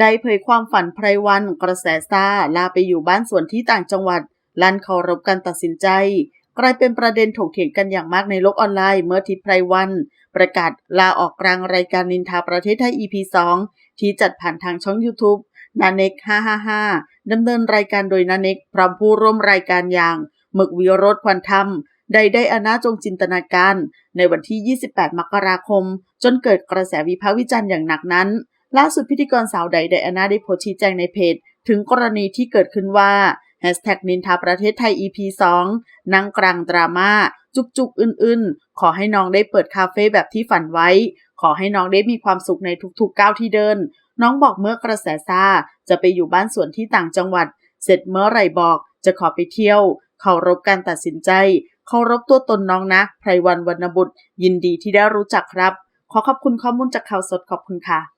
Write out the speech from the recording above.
ได้เผยความฝันไพรวันกระแสซ่าลาไปอยู่บ้านสวนที่ต่างจังหวัดลั่นเคารพการตัดสินใจ กลายเป็นประเด็นถกเถียงกันอย่างมากในโลกออนไลน์เมื่อทิพย์ไพรวัน ประกาศลาออกกลางรายการนินทาประเทศไทย EP 2 ที่จัดผ่านทางช่อง YouTube นาเน็ก 555 ดำเนินรายการโดยนาเน็ก พร้อมผู้ร่วมรายการอย่าง หมึกวิโรธควันธรรมใดได้อนาจงจินตนาการ ในวันที่ 28 มกราคม จนเกิดกระแสวิพากษ์วิจารณ์อย่างหนักนั้น ล่าสุดพิธีกรสาวใดไดอาน่าได้โพสต์ชี้แจงในเพจ ถึงกรณีที่เกิดขึ้นว่า Hashtag นินทาประเทศไทย EP 2นั่งกลางดราม่า จุกจุกอื่นๆ ขอให้น้องได้เปิดคาเฟ่แบบที่ฝันไว้ ขอให้น้องได้มีความสุขในทุกๆก้าวที่เดิน น้องบอกเมื่อกระแสซาจะไปอยู่บ้านสวนที่ต่างจังหวัด เสร็จเมื่อไหร่บอก จะขอไปเที่ยว เคารพการตัดสินใจ เคารพตัวตนน้องนะ ไพรวันวรรณบุตร ยินดีที่ได้รู้จักครับ ขอขอบคุณข้อมูลจากข่าวสดขอบคุณค่ะ